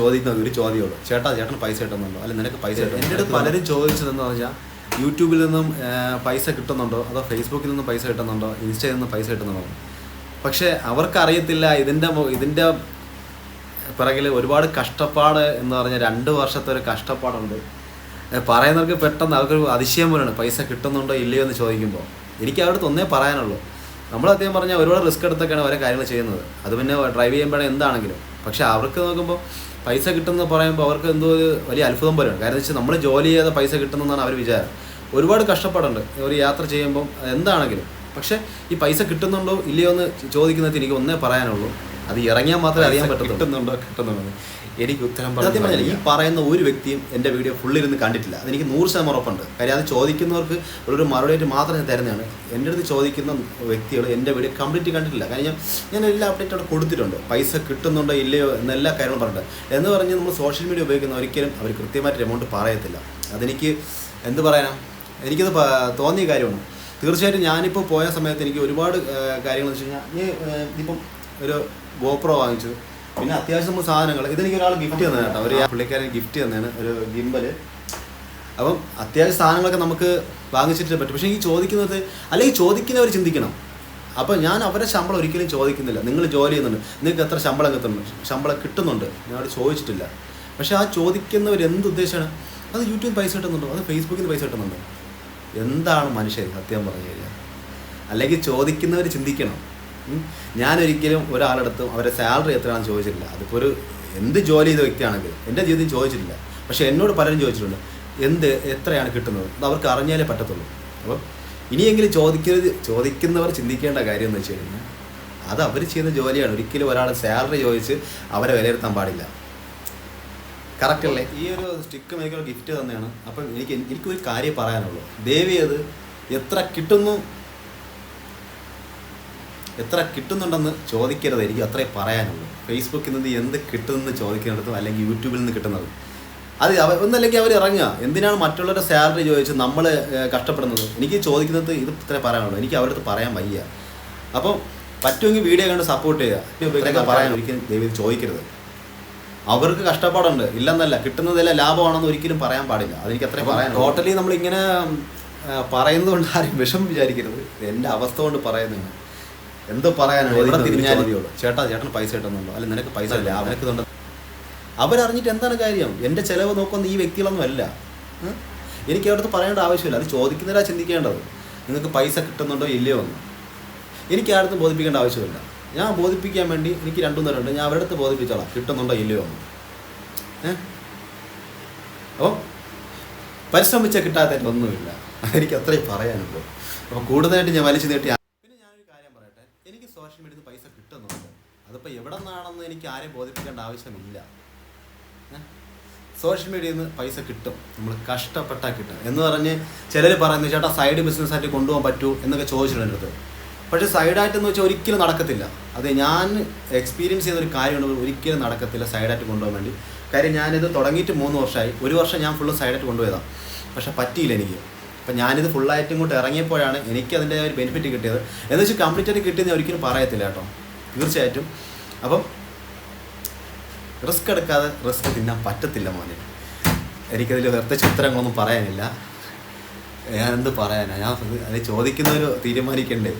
ചോദിക്കുന്ന ഒരു ചോദ്യമുള്ളൂ. ചേട്ടാ ചേട്ടന് പൈസ കിട്ടുന്നുണ്ടോ? അല്ലെ നിനക്ക് പൈസ എന്റെ അടുത്ത് പലരും ചോദിച്ചതെന്ന് പറഞ്ഞാൽ യൂട്യൂബിൽ നിന്നും പൈസ കിട്ടുന്നുണ്ടോ? അതോ ഫേസ്ബുക്കിൽ നിന്നും പൈസ കിട്ടുന്നുണ്ടോ? ഇൻസ്റ്റയിൽ നിന്നും പൈസ കിട്ടുന്നുണ്ടോ? പക്ഷേ അവർക്കറിയത്തില്ല ഇതിന്റെ ഇതിന്റെ പിറകിൽ ഒരുപാട് കഷ്ടപ്പാട് എന്ന് പറഞ്ഞാൽ രണ്ട് വർഷത്തെ ഒരു കഷ്ടപ്പാടുണ്ട്. പറയുന്നവർക്ക് പെട്ടെന്ന് അവർക്കൊരു അതിശയം പോലെയാണ്. പൈസ കിട്ടുന്നുണ്ടോ ഇല്ലയോ എന്ന് ചോദിക്കുമ്പോൾ. എനിക്ക് അവരുടെ ഒന്നേ പറയാനുള്ളൂ. നമ്മൾ അദ്ദേഹം പറഞ്ഞാൽ ഒരുപാട് റിസ്ക് എടുത്തൊക്കെയാണ് ഓരോ കാര്യങ്ങൾ ചെയ്യുന്നത്. അത് പിന്നെ ഡ്രൈവ് ചെയ്യുമ്പോഴാണ് എന്താണെങ്കിലും. പക്ഷെ അവർക്ക് നോക്കുമ്പോൾ പൈസ കിട്ടുമെന്ന് പറയുമ്പോൾ അവർക്ക് എന്തോ ഒരു വലിയ അത്ഭുതം പോലെയാണ് കാരണം വെച്ചാൽ നമ്മൾ ജോലി ചെയ്ത പൈസ കിട്ടുന്നതെന്നാണ് അവർ വിചാരം. ഒരുപാട് കഷ്ടപ്പാടുണ്ട് ഒരു യാത്ര ചെയ്യുമ്പം എന്താണെങ്കിലും. പക്ഷേ ഈ പൈസ കിട്ടുന്നുണ്ടോ ഇല്ലയോ എന്ന് ചോദിക്കുന്നത് എനിക്ക് ഒന്നേ പറയാനുള്ളൂ. അത് ഇറങ്ങിയാൽ മാത്രമേ അറിയാൻ പറ്റത്തുള്ളൂ. കിട്ടുന്നുണ്ടോ? കിട്ടുന്നുണ്ടോ? എനിക്ക് ഉത്തരം സത്യം പറഞ്ഞാൽ ഈ പറയുന്ന ഒരു വ്യക്തിയും എന്റെ വീഡിയോ ഫുള്ളിരുന്ന് കണ്ടിട്ടില്ല. അതെനിക്ക് നൂറ് ശതമാനം ഉറപ്പുണ്ട്. കാര്യം അത് ചോദിക്കുന്നവർക്ക് ഒരു മറുപടി മാത്രം ഞാൻ തരുന്നതാണ്. എന്റെ അടുത്ത് ചോദിക്കുന്ന വ്യക്തികൾ എന്റെ വീഡിയോ കംപ്ലീറ്റ് കണ്ടിട്ടില്ല. കാര്യം ഞാൻ എല്ലാ അപ്ഡേറ്റും അവിടെ കൊടുത്തിട്ടുണ്ട്. പൈസ കിട്ടുന്നുണ്ടോ ഇല്ലയോ എന്നെല്ലാ കാര്യങ്ങളും പറഞ്ഞിട്ടുണ്ട് എന്ന് പറഞ്ഞ് നമ്മൾ സോഷ്യൽ മീഡിയ ഉപയോഗിക്കുന്ന ഒരിക്കലും അവർ കൃത്യമായിട്ട് എമൗണ്ട് പറയത്തില്ല. അതെനിക്ക് എന്ത് പറയാനാ? എനിക്കത് തോന്നിയ കാര്യമാണ്. തീർച്ചയായിട്ടും ഞാനിപ്പോൾ പോയ സമയത്ത് എനിക്ക് ഒരുപാട് കാര്യങ്ങൾ വെച്ച് കഴിഞ്ഞാൽ ഇപ്പം ഒരു ഗോപ്രോ വാങ്ങിച്ചു. പിന്നെ അത്യാവശ്യം നമ്മൾ സാധനങ്ങൾ. ഇതെനിക്ക് ഒരാൾ ഗിഫ്റ്റ് തന്നതാണ് കേട്ടോ ഒരു പുള്ളിക്കാരൻ ഗിഫ്റ്റ് തന്നതാണ് ഒരു ഗിംബൽ അപ്പം അത്യാവശ്യം സാധനങ്ങളൊക്കെ നമുക്ക് വാങ്ങിച്ചിട്ട് പറ്റും. പക്ഷേ ഈ ചോദിക്കുന്നത് അല്ലെങ്കിൽ ചോദിക്കുന്നവർ ചിന്തിക്കണം. അപ്പോൾ ഞാൻ അവരെ ശമ്പളം ഒരിക്കലും ചോദിക്കുന്നില്ല. നിങ്ങൾ ജോലി ചെയ്യുന്നുണ്ട്. നിങ്ങൾക്ക് എത്ര ശമ്പളം കിട്ടുന്നുണ്ട്? ശമ്പളം കിട്ടുന്നുണ്ട്. ഞാൻ അവിടെ ചോദിച്ചിട്ടില്ല. പക്ഷേ ആ ചോദിക്കുന്നവർ എന്ത് ഉദ്ദേശമാണ്? അത് യൂട്യൂബിൽ പൈസ കിട്ടുന്നുണ്ടോ? അത് ഫേസ്ബുക്കിൽ പൈസ കിട്ടുന്നുണ്ടോ? എന്താണ് മനുഷ്യർ സത്യം പറഞ്ഞു കഴിഞ്ഞാൽ? അല്ലെങ്കിൽ ചോദിക്കുന്നവർ ചിന്തിക്കണം. ഞാനൊരിക്കലും ഒരാളെടുത്തും അവരെ സാലറി എത്രയാണെന്ന് ചോദിച്ചിട്ടില്ല. അതിപ്പോൾ ഒരു എന്ത് ജോലി ചെയ്ത വ്യക്തിയാണെങ്കിലും എന്റെ ജീവിതത്തിൽ ചോദിച്ചിട്ടില്ല. പക്ഷേ എന്നോട് പലരും ചോദിച്ചിട്ടുണ്ട് എന്ത് എത്രയാണ് കിട്ടുന്നത്? അത് അവർക്ക് അറിഞ്ഞാലേ പറ്റത്തുള്ളൂ. അപ്പം ഇനിയെങ്കിലും ചോദിക്കരുത് ചോദിക്കുന്നവർ ചിന്തിക്കേണ്ട കാര്യം എന്ന് വെച്ച് കഴിഞ്ഞാൽ അത് അവർ ചെയ്യുന്ന ജോലിയാണ്. ഒരിക്കലും ഒരാൾ സാലറി ചോദിച്ച് അവരെ വിലയിരുത്താൻ പാടില്ല. കറക്റ്റ് അല്ലേ? ഈ ഒരു സ്റ്റിക്ക് മേക്കർ ഗിഫ്റ്റ് തന്നെയാണ്. അപ്പം എനിക്ക് എനിക്കൊരു കാര്യം പറയാനുള്ളൂ. ദേവി അത് എത്ര കിട്ടുന്നു എത്ര കിട്ടുന്നുണ്ടെന്ന് ചോദിക്കരുത് എനിക്ക് അത്രേ പറയാനുള്ളൂ. ഫേസ്ബുക്കിൽ നിന്ന് എന്ത് കിട്ടുമെന്ന് ചോദിക്കുന്നിടത്തും അല്ലെങ്കിൽ യൂട്യൂബിൽ നിന്ന് കിട്ടുന്നത്. അത് അവ ഒന്നല്ലെങ്കിൽ അവർ ഇറങ്ങുക. എന്തിനാണ് മറ്റുള്ളവരുടെ സാലറി ചോദിച്ച് നമ്മൾ കഷ്ടപ്പെടുന്നത്? എനിക്ക് ചോദിക്കുന്നത് ഇത് ഇത്രേ പറയാനുള്ളൂ. എനിക്ക് അവരുടെ അടുത്ത് പറയാൻ വയ്യ. അപ്പം പറ്റുമെങ്കിൽ വീഡിയോ കണ്ട് സപ്പോർട്ട് ചെയ്യുക. പറയാൻ ഒരിക്കലും ദൈവം ചോദിക്കരുത്. അവർക്ക് കഷ്ടപ്പാടുണ്ട്. ഇല്ലെന്നല്ല കിട്ടുന്നതല്ല ലാഭമാണെന്ന് ഒരിക്കലും പറയാൻ പാടില്ല. അതെനിക്ക് അത്രയും പറയാൻ ടോട്ടലി നമ്മളിങ്ങനെ പറയുന്നതുകൊണ്ട് പറയുന്നത് കൊണ്ട് ആരും വിഷം വിചാരിക്കരുത് എന്റെ അവസ്ഥ കൊണ്ട് പറയുന്നതാണ്. എന്തോ പറയാനാണ് ചേട്ടാ ചേട്ടന് പൈസ കിട്ടുന്നുണ്ടോ? അല്ല നിനക്ക് പൈസ ഇല്ല? അവനക്ക് അവരറിഞ്ഞിട്ട് എന്താണ് കാര്യം? എന്റെ ചിലവ് നോക്കുന്ന ഈ വ്യക്തികളൊന്നും അല്ല. എനിക്ക് അവിടുത്തെ പറയേണ്ട ആവശ്യമില്ല. അത് ചോദിക്കുന്നവരാ ചിന്തിക്കേണ്ടത്. നിങ്ങൾക്ക് പൈസ കിട്ടുന്നുണ്ടോ ഇല്ലയോ എന്ന്. എനിക്ക് ആരുടെ ബോധിപ്പിക്കേണ്ട ആവശ്യമില്ല. ഞാൻ ബോധിപ്പിക്കാൻ വേണ്ടി എനിക്ക് രണ്ടും നേരമുണ്ട് ഞാൻ അവരുടെ അടുത്ത് ബോധിപ്പിച്ചോളാം. കിട്ടുന്നുണ്ടോ ഇല്ലയോ എന്ന്. ഏ? അപ്പോൾ പരിശ്രമിച്ചാൽ കിട്ടാത്ത ഒന്നുമില്ല. എനിക്ക് അത്രയും പറയാനുള്ളൂ. അപ്പോൾ കൂടുതലായിട്ട് ഞാൻ വലിച്ചു നീട്ടി പിന്നെ ഞാനൊരു കാര്യം പറയട്ടെ എനിക്ക് സോഷ്യൽ മീഡിയയിൽ പൈസ കിട്ടുന്നുണ്ട്. അതിപ്പോൾ എവിടെ നിന്നാണെന്ന് എനിക്ക് ആരെയും ബോധിപ്പിക്കേണ്ട ആവശ്യമില്ല. സോഷ്യൽ മീഡിയയിൽ നിന്ന് പൈസ കിട്ടും. നമ്മൾ കഷ്ടപ്പെട്ടാൽ കിട്ടും എന്ന് പറഞ്ഞ് ചിലർ പറയുന്നത് ചേട്ടാ സൈഡ് ബിസിനസ് ആയിട്ട് കൊണ്ടുപോകാൻ പറ്റൂ എന്നൊക്കെ ചോദിച്ചിട്ടുണ്ട് അടുത്ത്. പക്ഷേ സൈഡായിട്ടെന്ന് വെച്ചാൽ ഒരിക്കലും നടക്കത്തില്ല. അത് ഞാൻ എക്സ്പീരിയൻസ് ചെയ്തൊരു കാര്യമുണ്ട് ഒരിക്കലും നടക്കത്തില്ല സൈഡായിട്ട് കൊണ്ടുപോകാൻ വേണ്ടി. കാര്യം ഞാനിത് തുടങ്ങിയിട്ട് മൂന്ന് വർഷമായി ഒരു വർഷം ഞാൻ ഫുള്ള് സൈഡായിട്ട് കൊണ്ടുപോയതാണ് പക്ഷേ പറ്റിയില്ല എനിക്ക്. അപ്പം ഞാനിത് ഫുള്ളായിട്ട് ഇങ്ങോട്ട് ഇറങ്ങിയപ്പോഴാണ് എനിക്ക് അതിന്റെ ഒരു ബെനിഫിറ്റ് കിട്ടിയത്. എന്ന് വെച്ചാൽ കംപ്ലീറ്റ് ആയിട്ട് കിട്ടിയെന്ന് ഒരിക്കലും പറയത്തില്ല കേട്ടോ. തീർച്ചയായിട്ടും. അപ്പം റിസ്ക് എടുക്കാതെ റിസ്ക് തിന്നാൻ പറ്റത്തില്ല മോനെ. എനിക്കതിൽ പ്രത്യേകിച്ച് ഉത്തരങ്ങളൊന്നും പറയാനില്ല. ഞാൻ എന്ത് പറയാനാ? ഞാൻ അത് ചോദിക്കുന്നവർ തീരുമാനിക്കണ്ടേ?